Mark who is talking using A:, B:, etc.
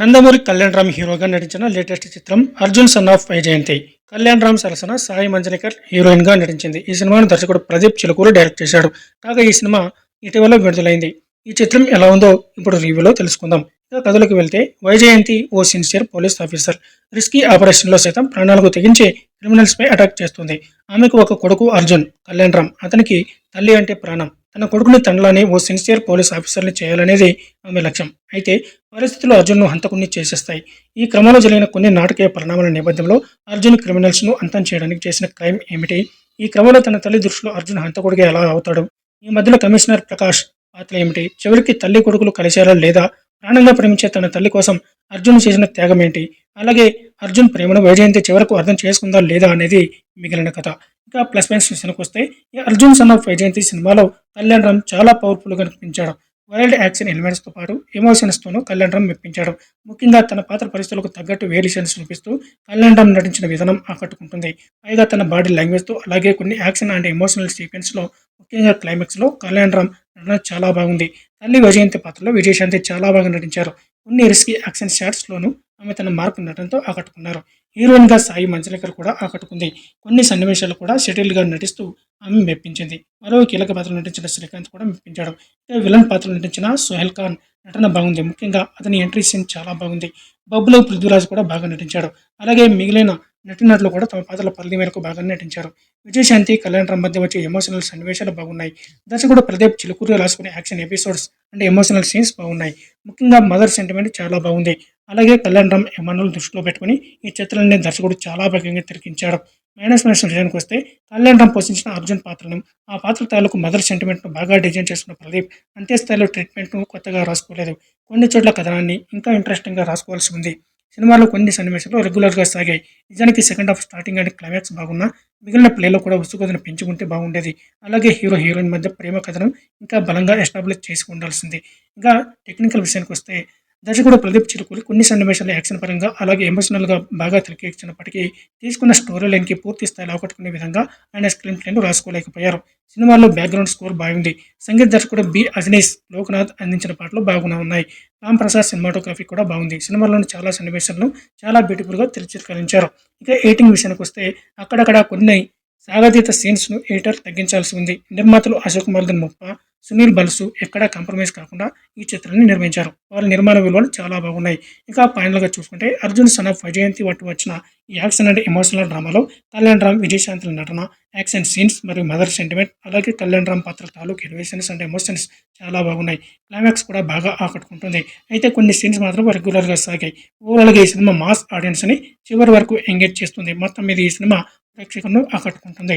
A: నందమూరి కళ్యాణ్ రామ్ హీరోగా నటించిన లేటెస్ట్ చిత్రం అర్జున్ సన్ ఆఫ్ వైజయంతి కళ్యాణ్ రామ్ సరసన సాయి మంజనికర్ హీరోయిన్గా నటించింది. ఈ సినిమాను దర్శకుడు ప్రదీప్ చిలుకూరు డైరెక్ట్ చేశాడు. కాగా ఈ సినిమా ఇటీవల విడుదలైంది. ఈ చిత్రం ఎలా ఉందో ఇప్పుడు రివ్యూలో తెలుసుకుందాం. ఇక కథలోకి వెళ్తే వైజయంతి ఓ సిన్సియర్ పోలీస్ ఆఫీసర్. రిస్కీ ఆపరేషన్లో సైతం ప్రాణాలకు తెగించి క్రిమినల్స్ పై అటాక్ చేస్తుంది. ఆమెకు ఒక కొడుకు అర్జున్ కళ్యాణ్ రామ్ అతనికి తల్లి అంటే ప్రాణం. తన కొడుకుని తండ్రిని ఓ సిన్సియర్ పోలీస్ ఆఫీసర్ని చేయాలనేది ఆమె లక్ష్యం. అయితే పరిస్థితులు అర్జున్ను హంతకుణ్ణి చేసేస్తాయి. ఈ క్రమంలో జరిగిన కొన్ని నాటకీయ పరిణామాల నేపథ్యంలో అర్జున్ క్రిమినల్స్ను అంతం చేయడానికి చేసిన క్రైమ్ ఏమిటి? ఈ క్రమంలో తన తల్లి దృష్టిలో అర్జున్ హంతకుడిగా ఎలా అవుతాడు? ఈ మధ్యలో కమిషనర్ ప్రకాష్ పాత్ర ఏమిటి? చివరికి తల్లి కొడుకులు కలిశారా లేదా? ప్రాణంగా ప్రేమించే తన తల్లి కోసం అర్జున్ చేసిన త్యాగం ఏంటి? అలాగే అర్జున్ ప్రేమను వైజయంతి చివరకు అర్థం చేసుకుందా లేదా అనేది మిగిలిన కథ. ఇంకా ప్లస్ పాయింట్స్ విషయానికి వస్తే ఈ అర్జున్ సన్ ఆఫ్ వైజయంతి సినిమాలో కళ్యాణ్ రామ్ చాలా పవర్ఫుల్గా కనిపించాడు వైల్డ్ యాక్షన్ ఎలిమెంట్స్తో పాటు ఎమోషన్స్తోనూ కళ్యాణ్ రామ్ మెప్పించాడు. ముఖ్యంగా తన పాత్ర పరిస్థితులకు తగ్గట్టు వేరియేషన్స్ చూపిస్తూ కళ్యాణ్ రామ్ నటించిన విధానం ఆకట్టుకుంటుంది. పైగా తన బాడీ లాంగ్వేజ్తో అలాగే కొన్ని యాక్షన్ అండ్ ఎమోషనల్ సీక్వెన్స్లో ముఖ్యంగా క్లైమాక్స్లో కళ్యాణ్ రామ్ నటన చాలా బాగుంది. తల్లి వైజయంతి పాత్రలో విజయశాంతి చాలా బాగా నటించారు. కొన్ని రిస్కీ యాక్షన్ షాట్స్లోనూ ఆమె తన మార్పు నటనతో ఆకట్టుకున్నారు. హీరోయిన్గా సాయి మంచలేకర్ కూడా ఆకట్టుకుంది. కొన్ని సన్నివేశాలు కూడా షటిల్గా నటిస్తూ ఆమె మెప్పించింది. మరో కీలక పాత్ర నటించిన శ్రీకాంత్ కూడా మెప్పించాడు. ఇక విలన్ పాత్ర నటించిన సోహెల్ ఖాన్ నటన బాగుంది. ముఖ్యంగా అతని ఎంట్రీ సీన్ చాలా బాగుంది. బబ్బులో పృథ్వీరాజ్ కూడా బాగా నటించాడు. అలాగే మిగిలిన నటినట్లు కూడా తమ పాత్రల పరిధి మేరకు బాగా నటించారు. విజయశాంతి కళ్యాణ్ రామ్ మధ్య వచ్చే ఎమోషనల్ సన్నివేశాలు బాగున్నాయి. దర్శకుడు ప్రదీప్ చిలుకూరు రాసుకునే యాక్షన్ ఎపిసోడ్స్ అంటే ఎమోషనల్ సీన్స్ బాగున్నాయి. ముఖ్యంగా మదర్ సెంటిమెంట్ చాలా బాగుంది. అలాగే కళ్యాణ్ రామ్ ఎమోనల్ దృష్టిలో పెట్టుకుని ఈ చిత్రాన్ని దర్శకుడు చాలా వేగంగా తెరకించాడు. మైనస్ మైనస్ విషయానికి వస్తే కళ్యాణ్ రామ్ పోషించిన అర్జున్ పాత్రను ఆ పాత్ర తాలూకు మదర్ సెంటిమెంట్ను బాగా డిజైన్ చేసుకున్న ప్రదీప్ అంతే స్థాయిలో ట్రీట్మెంట్ను కొత్తగా రాసుకోలేదు. కొన్ని చోట్ల కథనాన్ని ఇంకా ఇంట్రెస్టింగ్గా రాసుకోవాల్సి ఉంది. సినిమాలో కొన్ని సన్నివేశాలు రెగ్యులర్గా సాగాయి. నిజానికి second half starting and climax బాగున్నా మిగిలిన ప్లేలో కూడా ఉత్సుకతను పెంచుకుంటే బాగుండేది. అలాగే హీరో హీరోయిన్ మధ్య ప్రేమ కథనం ఇంకా బలంగా ఎస్టాబ్లిష్ చేసి ఉండాల్సింది ఇంకా టెక్నికల్ విషయానికి వస్తే దర్శకుడు ప్రదీప్ చిరుకులు కొన్ని సన్నివేశాలు యాక్షన్ పరంగా అలాగే ఎమోషనల్గా బాగా తెరకెక్కించినప్పటికీ తీసుకున్న స్టోరీ లైన్కి పూర్తి స్థాయిలో ఆకట్టుకునే విధంగా ఆయన స్క్రీన్ ప్లేను రాసుకోలేకపోయారు. సినిమాలో బ్యాక్గ్రౌండ్ స్కోర్ బాగుంది. సంగీత దర్శకుడు బి అజనీష్ లోక్నాథ్ అందించిన పాటలు బాగున్నా ఉన్నాయి. రామ్ ప్రసాద్ సినిమాటోగ్రఫీ కూడా బాగుంది. సినిమాలోని చాలా సన్నివేశాలను చాలా బ్యూటిఫుల్గా చిత్రీకరించారు ఇక ఎయిటింగ్ విషయానికి వస్తే అక్కడక్కడ కొన్ని సాగతీత సీన్స్ను ఎడిటర్ తగ్గించాల్సి ఉంది. నిర్మాతలు అశోక్ మర్దన్ ముప్ప సునీల్ బల్సు ఎక్కడా కాంప్రమైజ్ కాకుండా ఈ చిత్రాన్ని నిర్మించారు. వారి నిర్మాణ విలువలు చాలా బాగున్నాయి. ఇంకా ఫైనల్గా చూసుకుంటే అర్జున్ సన్ ఆఫ్ వైజయంతి వాటి వచ్చిన ఈ యాక్షన్ అండ్ ఎమోషనల్ డ్రామాలో కళ్యాణ్ రామ్ విజయశాంతుల నటన యాక్షన్ సీన్స్ మరియు మదర్ సెంటిమెంట్ అలాగే కళ్యాణ్ రామ్ పాత్ర తాలూకు ఎలివేషన్స్ అండ్ ఎమోషన్స్ చాలా బాగున్నాయి. క్లైమాక్స్ కూడా బాగా ఆకట్టుకుంటుంది. అయితే కొన్ని సీన్స్ మాత్రం రెగ్యులర్గా సాగాయి. ఓవరాల్గా ఈ సినిమా మాస్ ఆడియన్స్ని చివరి వరకు ఎంగేజ్ చేస్తుంది. మొత్తం మీద ఈ సినిమా ప్రేక్షకులను ఆకట్టుకుంటుంది.